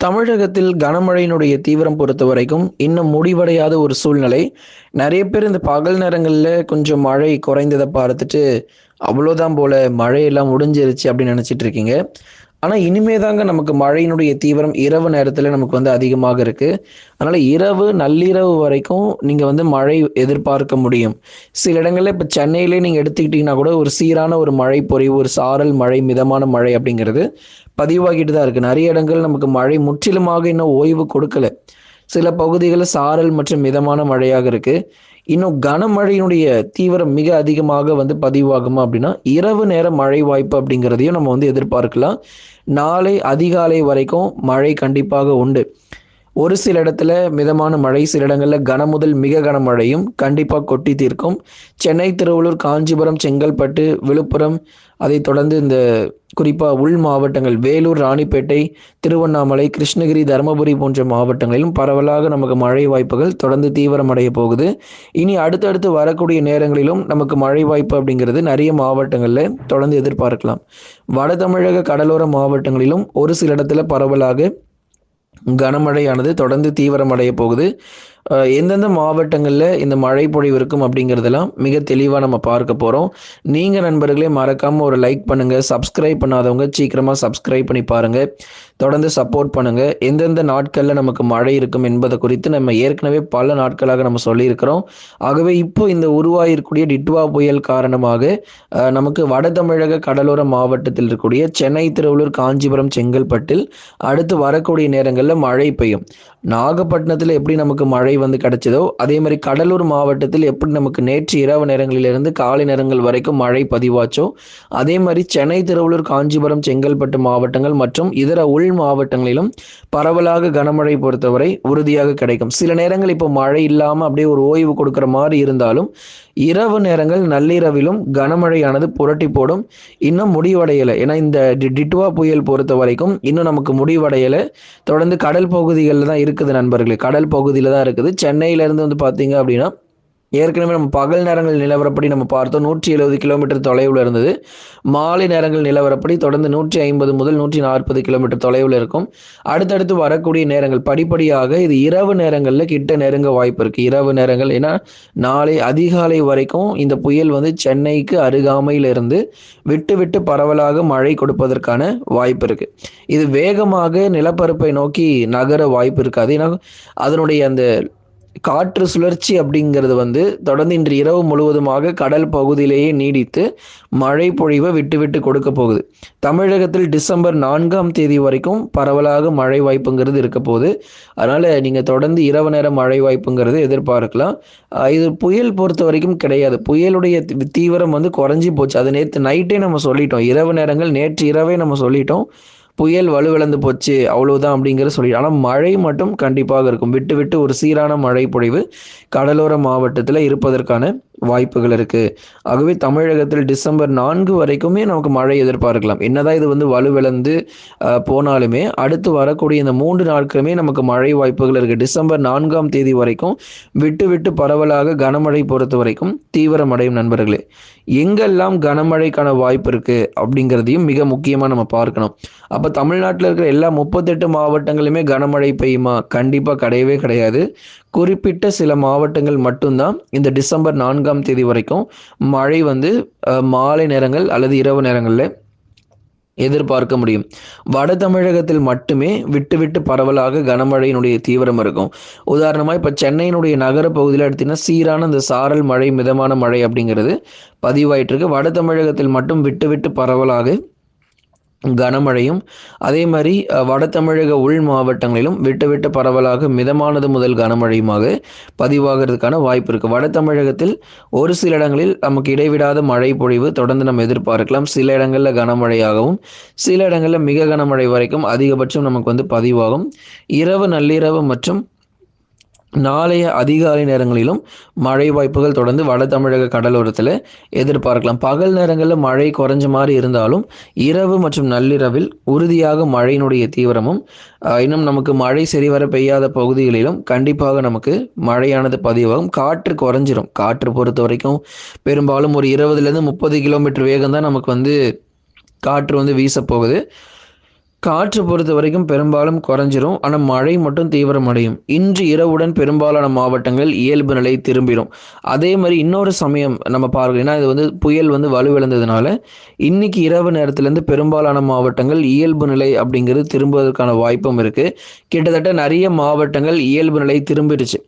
தமிழகத்தில் கனமழையினுடைய தீவிரம் பொறுத்த வரைக்கும் இன்னும் முடிவடையாத ஒரு சூழ்நிலை. நிறைய பேர் இந்த பகல் நேரங்களில் கொஞ்சம் மழை குறைந்ததை பார்த்துட்டு அவ்வளோதான் போல மழையெல்லாம் முடிஞ்சிருச்சு அப்படின்னு நினச்சிட்டு இருக்கீங்க. ஆனால் இனிமே தாங்க நமக்கு மழையினுடைய தீவிரம் இரவு நேரத்தில் நமக்கு வந்து அதிகமாக இருக்குது அதனால் இரவு நள்ளிரவு வரைக்கும் நீங்கள் வந்து மழை எதிர்பார்க்க முடியும். சில இடங்களில் இப்போ சென்னையிலே நீங்கள் எடுத்துக்கிட்டிங்கன்னா கூட ஒரு சீரான ஒரு மழை பொறிவு ஒரு சாரல் மழை மிதமான மழை அப்படிங்கிறது பதிவாகிட்டு தான் இருக்குது நிறைய இடங்கள் நமக்கு மழை முற்றிலுமாக இன்னும் ஓய்வு கொடுக்கல. சில பகுதிகளில் சாரல் மற்றும் மிதமான மழையாக இருக்கு. இன்னும் கனமழையினுடைய தீவிரம் மிக அதிகமாக வந்து பதிவாகுமா அப்படின்னா இரவு நேர மழை வாய்ப்பு அப்படிங்கிறதையும் நம்ம வந்து எதிர்பார்க்கலாம். நாளை அதிகாலை வரைக்கும் மழை கண்டிப்பாக உண்டு. ஒரு சில இடத்துல மிதமான மழை சில இடங்களில் கனமுதல் மிக கனமழையும் கண்டிப்பாக கொட்டி தீர்க்கும். சென்னை திருவள்ளூர் காஞ்சிபுரம் செங்கல்பட்டு விழுப்புரம் அதைத் தொடர்ந்து இந்த குறிப்பாக உள் மாவட்டங்கள் வேலூர் ராணிப்பேட்டை திருவண்ணாமலை கிருஷ்ணகிரி தருமபுரி போன்ற மாவட்டங்களிலும் பரவலாக நமக்கு மழை வாய்ப்புகள் தொடர்ந்து தீவிரமடைய போகுது. இனி அடுத்தடுத்து வரக்கூடிய நேரங்களிலும் நமக்கு மழை வாய்ப்பு அப்படிங்கிறது நிறைய மாவட்டங்களில் தொடர்ந்து எதிர்பார்க்கலாம். வட தமிழக கடலோர மாவட்டங்களிலும் ஒரு சில இடத்துல பரவலாக கனமழையானது தொடர்ந்து தீவிரமடைய போகுது. எந்தெந்த மாவட்டங்களில் இந்த மழை பொழிவு இருக்கும் அப்படிங்கிறதெல்லாம் மிக தெளிவாக நம்ம பார்க்க போகிறோம் நீங்கள் நண்பர்களே மறக்காமல் ஒரு லைக் பண்ணுங்கள் சப்ஸ்கிரைப் பண்ணாதவங்க சீக்கிரமாக சப்ஸ்கிரைப் பண்ணி பாருங்கள் தொடர்ந்து சப்போர்ட் பண்ணுங்கள் எந்தெந்த நாட்களில் நமக்கு மழை இருக்கும் என்பதை குறித்து நம்ம ஏற்கனவே பல நாட்களாக நம்ம சொல்லியிருக்கிறோம். ஆகவே இப்போ இந்த உருவாகிருக்கக்கூடிய டிட்வா புயல் காரணமாக நமக்கு வட தமிழக கடலோர மாவட்டத்தில் இருக்கக்கூடிய சென்னை திருவள்ளூர் காஞ்சிபுரம் செங்கல்பட்டில் அடுத்து வரக்கூடிய நேரங்களில் மழை பெய்யும். நாகப்பட்டினத்தில் எப்படி நமக்கு மழை வந்து கிடைச்சதோ அதே மாதிரி கடலூர் மாவட்டத்தில் எப்படி நமக்கு நேற்று இரவு நேரங்களிலிருந்து காலை நேரங்கள் வரைக்கும் மழை பதிவாச்சோ அதே மாதிரி சென்னை திருவள்ளூர் காஞ்சிபுரம் செங்கல்பட்டு மாவட்டங்கள் மற்றும் இதர உள் மாவட்டங்களிலும் பரவலாக கனமழை பொறுத்தவரை உறுதியாக கிடைக்கும். சில நேரங்கள் இப்போ மழை இல்லாமல் அப்படியே ஒரு ஓய்வு கொடுக்குற மாதிரி இருந்தாலும் இரவு நேரங்கள் நள்ளிரவிலும் கனமழையானது புரட்டி போடும். இன்னும் முடிவடையலை. ஏன்னா இந்த டி- டிட்வா புயல் பொறுத்த வரைக்கும் இன்னும் நமக்கு முடிவடையலை. தொடர்ந்து கடல் பகுதிகளில் தான் இருக்குது நண்பர்களே. கடல் பகுதியில் தான் இருக்குது. சென்னையிலேருந்து வந்து பார்த்தீங்க அப்படின்னா ஏற்கனவே நம்ம பகல் நேரங்கள் நிலவரப்படி நம்ம பார்த்தோம். நூற்றி எழுபது கிலோமீட்டர் தொலைவில் இருந்தது. மாலை நேரங்கள் நிலவரப்படி தொடர்ந்து நூற்றி ஐம்பது முதல் நூற்றி நாற்பது கிலோமீட்டர் தொலைவில் இருக்கும். அடுத்தடுத்து வரக்கூடிய நேரங்கள் படிப்படியாக இது இரவு நேரங்களில் கிட்ட நெருங்க வாய்ப்பு இருக்குது இரவு நேரங்கள் ஏன்னா நாளை அதிகாலை வரைக்கும் இந்த புயல் வந்து சென்னைக்கு அருகாமையில் இருந்து விட்டு விட்டு பரவலாக மழை கொடுப்பதற்கான வாய்ப்பு இருக்குது இது வேகமாக நிலப்பரப்பை நோக்கி நகர வாய்ப்பு இருக்காது. ஏன்னா அதனுடைய அந்த காற்று சுழற்சி அப்படிங்கிறது வந்து தொடர்ந்து இன்று இரவு முழுவதுமாக கடல் பகுதியிலேயே நீடித்து மழை பொழிவை விட்டு விட்டு கொடுக்க போகுது. தமிழகத்தில் டிசம்பர் நான்காம் தேதி வரைக்கும் பரவலாக மழை வாய்ப்புங்கிறது இருக்க போகுது. அதனால் நீங்கள் தொடர்ந்து இரவு நேர மழை வாய்ப்புங்கிறது எதிர்பார்க்கலாம். இது புயல் பொறுத்த வரைக்கும் கிடையாது. புயலுடைய தீவிரம் வந்து குறைஞ்சி போச்சு. அது நேற்று நைட்டே நம்ம சொல்லிட்டோம். இரவு நேரங்கள் நேற்று இரவே நம்ம சொல்லிட்டோம். புயல் வலுவிழந்து போச்சு அவ்வளவுதான் அப்படிங்கிற சொல்லி ஆனால் மழை மட்டும் கண்டிப்பாக இருக்கும். விட்டு விட்டு ஒரு சீரான மழை பொழிவு கடலோர மாவட்டத்தில் இருப்பதற்கான வாய்ப்புகள் இருக்கு. ஆகவே தமிழகத்தில் டிசம்பர் நான்கு வரைக்குமே நமக்கு மழை எதிர்பார்க்கலாம். என்னதான் இது வந்து வலுவிழந்து போனாலுமே அடுத்து வரக்கூடிய இந்த மூன்று நாட்களுமே நமக்கு மழை வாய்ப்புகள் இருக்கு. டிசம்பர் நான்காம் தேதி வரைக்கும் விட்டு விட்டு பரவலாக கனமழை பொறுத்த வரைக்கும் தீவிரமடையும் நண்பர்களே. எங்கெல்லாம் கனமழைக்கான வாய்ப்பு இருக்கு அப்படிங்கிறதையும் மிக முக்கியமாக நம்ம பார்க்கணும். அப்போ தமிழ்நாட்டில் இருக்கிற எல்லா முப்பத்தெட்டு மாவட்டங்களுமே கனமழை பெய்யுமா? கண்டிப்பாக கிடையவே கிடையாது. குறிப்பிட்ட சில மாவட்டங்கள் மட்டும்தான் இந்த டிசம்பர் நான்காம் தேதி வரைக்கும் மழை வந்து மாலை நேரங்கள் அல்லது இரவு நேரங்களில் எதிர்பார்க்க முடியும். வட தமிழகத்தில் மட்டுமே விட்டு விட்டு பரவலாக கனமழையினுடைய தீவிரம் இருக்கும். உதாரணமாக இப்போ சென்னையினுடைய நகர பகுதியில் எடுத்திங்கன்னா சீரான இந்த சாரல் மழை மிதமான மழை அப்படிங்கிறது பதிவாயிட்டு இருக்கு வட தமிழகத்தில் மட்டும் விட்டு விட்டு பரவலாக கனமழையும் அதே மாதிரி வட தமிழக உள் மாவட்டங்களிலும் விட்டு விட்டு பரவலாக மிதமானது முதல் கனமழையுமாக பதிவாகிறதுக்கான வாய்ப்பு இருக்குது வட தமிழகத்தில் ஒரு சில இடங்களில் நமக்கு இடைவிடாத மழை பொழிவு தொடர்ந்து நம்ம எதிர்பார்க்கலாம். சில இடங்களில் கனமழையாகவும் சில இடங்களில் மிக கனமழை வரைக்கும் அதிகபட்சம் நமக்கு வந்து பதிவாகும். இரவு நள்ளிரவு மற்றும் நாளைய அதிகாலை நேரங்களிலும் மழை வாய்ப்புகள் தொடர்ந்து வட தமிழக கடலோரத்தில் எதிர்பார்க்கலாம். பகல் நேரங்களில் மழை குறைஞ்ச மாதிரி இருந்தாலும் இரவு மற்றும் நள்ளிரவில் உறுதியாக மழையினுடைய தீவிரமும் இன்னும் நமக்கு மழை சரிவர பெய்யாத பகுதிகளிலும் கண்டிப்பாக நமக்கு மழையானது பதிவாகும். காற்று குறைஞ்சிரும். காற்று பொறுத்த வரைக்கும் பெரும்பாலும் ஒரு இருபதுலேருந்து முப்பது கிலோமீட்டர் வேகம் தான் நமக்கு வந்து காற்று வந்து வீசப்போகுது. காற்று பொறுத்த வரைக்கும் பெரும்பாலும் குறைஞ்சிரும். ஆனால் மழை மட்டும் தீவிரமடையும். இன்று இரவுடன் பெரும்பாலான மாவட்டங்கள் இயல்பு நிலை திரும்பிடும் அதே மாதிரி இன்னொரு சமயம் நம்ம பார்க்கலாம் ஏன்னா இது வந்து புயல் வந்து வலுவிழந்ததுனால இன்னைக்கு இரவு நேரத்துலேருந்து பெரும்பாலான மாவட்டங்கள் இயல்பு நிலை அப்படிங்கிறது திரும்புவதற்கான வாய்ப்பும் இருக்குது கிட்டத்தட்ட நிறைய மாவட்டங்கள் இயல்பு நிலை திரும்பிடுச்சு.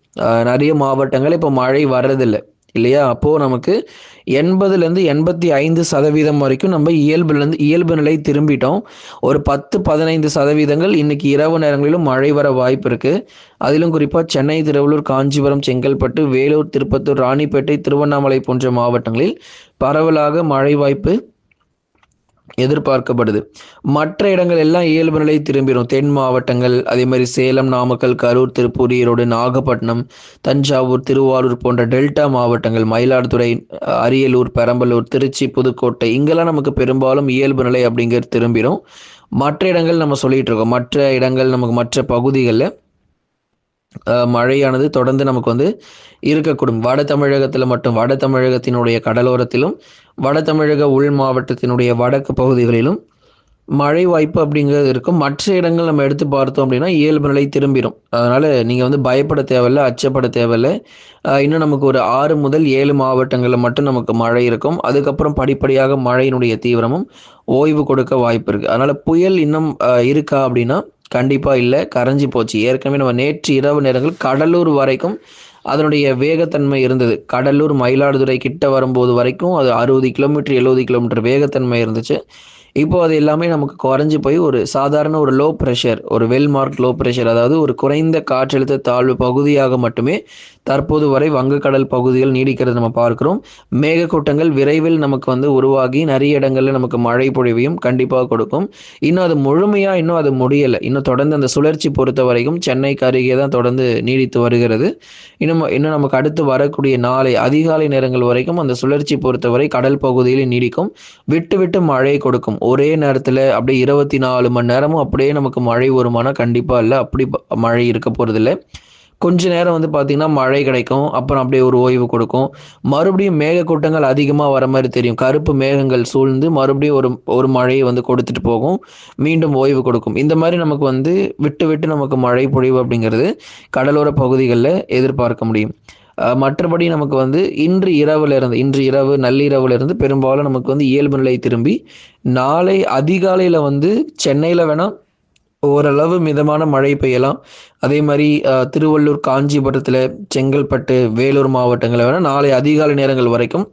நிறைய மாவட்டங்கள் இப்போ மழை வர்றதில்லை. இல்லையா? அப்போது நமக்கு எண்பதுலேருந்து எண்பத்தி ஐந்து சதவீதம் வரைக்கும் நம்ம இயல்புலேருந்து இயல்பு நிலை திரும்பிட்டோம். ஒரு பத்து பதினைந்து சதவீதங்கள் இன்னைக்கு இரவு நேரங்களிலும் மழை வர வாய்ப்பு இருக்குது அதிலும் குறிப்பாக சென்னை திருவள்ளூர் காஞ்சிபுரம் செங்கல்பட்டு வேலூர் திருப்பத்தூர் ராணிப்பேட்டை திருவண்ணாமலை போன்ற மாவட்டங்களில் பரவலாக மழை வாய்ப்பு எதிர்பார்க்கப்படுது. மற்ற இடங்கள் எல்லாம் இயல்பு நிலை திரும்பிடும் தென் மாவட்டங்கள் அதே மாதிரி சேலம் நாமக்கல் கரூர் திருப்பூர் ஈரோடு நாகப்பட்டினம் தஞ்சாவூர் திருவாரூர் போன்ற டெல்டா மாவட்டங்கள் மயிலாடுதுறை அரியலூர் பெரம்பலூர் திருச்சி புதுக்கோட்டை இங்கெல்லாம் நமக்கு பெரும்பாலும் இயல்பு நிலை அப்படிங்கிறது திரும்பிடும் மற்ற இடங்கள் நம்ம சொல்லிட்டு இருக்கோம். மற்ற இடங்கள் நமக்கு மற்ற பகுதிகளில் மழையானது தொடர்ந்து நமக்கு வந்து இருக்கக்கூடும். வட தமிழகத்தில் மட்டும் வட தமிழகத்தினுடைய கடலோரத்திலும் வட தமிழக உள் மாவட்டத்தினுடைய வடக்கு பகுதிகளிலும் மழை வாய்ப்பு அப்படிங்கிறது இருக்கும். மற்ற இடங்கள் நம்ம எடுத்து பார்த்தோம் அப்படின்னா இயல்பு நிலை திரும்பிடும் அதனால் நீங்கள் வந்து பயப்பட தேவையில்ல அச்சப்பட தேவையில்ல. இன்னும் நமக்கு ஒரு ஆறு முதல் ஏழு மாவட்டங்களில் மட்டும் நமக்கு மழை இருக்கும். அதுக்கப்புறம் படிப்படியாக மழையினுடைய தீவிரமும் ஓய்வு கொடுக்க வாய்ப்பு இருக்குது அதனால் புயல் இன்னும் இருக்கா அப்படின்னா கண்டிப்பாக இல்லை. கரைஞ்சி போச்சு. ஏற்கனவே நம்ம நேற்று இரவு நேரங்கள் கடலூர் வரைக்கும் அதனுடைய வேகத்தன்மை இருந்தது. கடலூர் மயிலாடுதுறை கிட்ட வரும்போது வரைக்கும் அது அறுபது கிலோமீட்டர் எழுபது கிலோமீட்டர் வேகத்தன்மை இருந்துச்சு. இப்போ அது எல்லாமே நமக்கு குறைஞ்சி போய் ஒரு சாதாரண ஒரு லோ ப்ரெஷர் ஒரு வெல் மார்க் லோ ப்ரெஷர் அதாவது ஒரு குறைந்த காற்றழுத்த தாழ்வு பகுதியாக மட்டுமே தற்போது வரை வங்கக்கடல் பகுதிகள் நீடிக்கிறது நம்ம பார்க்கிறோம். மேகக்கூட்டங்கள் விரைவில் நமக்கு வந்து உருவாகி நிறைய இடங்களில் நமக்கு மழை பொழிவையும் கண்டிப்பாக கொடுக்கும். இன்னும் அது முழுமையாக இன்னும் அது முடியலை. இன்னும் தொடர்ந்து அந்த சுழற்சி பொறுத்த வரைக்கும் சென்னைக்கு அருகே தான் தொடர்ந்து நீடித்து வருகிறது. இன்னும் இன்னும் நமக்கு அடுத்து வரக்கூடிய நாளை அதிகாலை நேரங்கள் வரைக்கும் அந்த சுழற்சி பொறுத்தவரை கடல் பகுதியில் நீடிக்கும். விட்டு விட்டு மழை கொடுக்கும். ஒரே நேரத்தில் அப்படியே இருபத்தி நாலு மணி நேரமும் அப்படியே நமக்கு மழை வருமானம் கண்டிப்பாக இல்லை. அப்படி மழை இருக்க போகிறதில்லை கொஞ்ச நேரம் வந்து பார்த்திங்கன்னா மழை கிடைக்கும். அப்புறம் அப்படியே ஒரு ஓய்வு கொடுக்கும். மறுபடியும் மேகக்கூட்டங்கள் அதிகமாக வர மாதிரி தெரியும். கருப்பு மேகங்கள் சூழ்ந்து மறுபடியும் ஒரு ஒரு மழையை வந்து கொடுத்துட்டு போகும். மீண்டும் ஓய்வு கொடுக்கும். இந்த மாதிரி நமக்கு வந்து விட்டு விட்டு நமக்கு மழை பொழிவு அப்படிங்கிறது கடலோர பகுதிகளில் எதிர்பார்க்க முடியும். மற்றபடி நமக்கு வந்து இன்று இரவுல இருந்து இன்று இரவு நள்ளிரவுல இருந்து பெரும்பாலும் நமக்கு வந்து இயல்பு நிலை திரும்பி நாளை அதிகாலையில் வந்து சென்னையில் வேணால் ஓரளவு மிதமான மழை பெய்யலாம். அதே மாதிரி திருவள்ளூர் காஞ்சிபுரத்தில் செங்கல்பட்டு வேலூர் மாவட்டங்களில் வேணால் நாளை அதிகாலை நேரங்கள் வரைக்கும்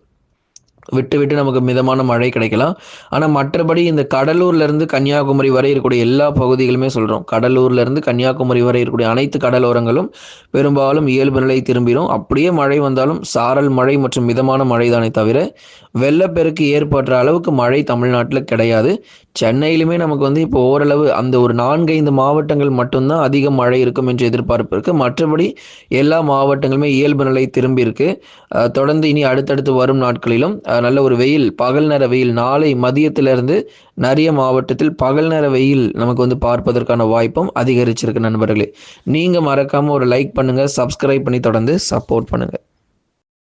விட்டு விட்டு நமக்கு மிதமான மழை கிடைக்கலாம். ஆனால் மற்றபடி இந்த கடலூர்லேருந்து கன்னியாகுமரி வரை இருக்கக்கூடிய எல்லா பகுதிகளுமே சொல்கிறோம் கடலூர்லேருந்து கன்னியாகுமரி வரை இருக்கக்கூடிய அனைத்து கடலோரங்களும் பெரும்பாலும் இயல்பு நிலை திரும்பிடும் அப்படியே மழை வந்தாலும் சாரல் மழை மற்றும் மிதமான மழை தானே தவிர வெள்ளப்பெருக்கு ஏற்படுற அளவுக்கு மழை தமிழ்நாட்டில் கிடையாது. சென்னையிலுமே நமக்கு வந்து இப்போ ஓரளவு அந்த ஒரு நான்கைந்து மாவட்டங்கள் மட்டும்தான் அதிக மழை இருக்கும் என்று எதிர்பார்ப்பு இருக்கு. மற்றபடி எல்லா மாவட்டங்களுமே இயல்பு நிலை திரும்பி இருக்கு. தொடர்ந்து இனி அடுத்தடுத்து வரும் நாட்களிலும் நல்ல ஒரு வெயில் பகல் நேர வெயில் நாளை மதியத்திலிருந்து நிறைய மாவட்டத்தில் பகல் நேர வெயில் நமக்கு வந்து பார்ப்பதற்கான வாய்ப்பும் அதிகரிச்சிருக்கு நண்பர்களே. நீங்க மறக்காம ஒரு லைக் பண்ணுங்க சப்ஸ்கிரைப் பண்ணி தொடர்ந்து சப்போர்ட் பண்ணுங்க.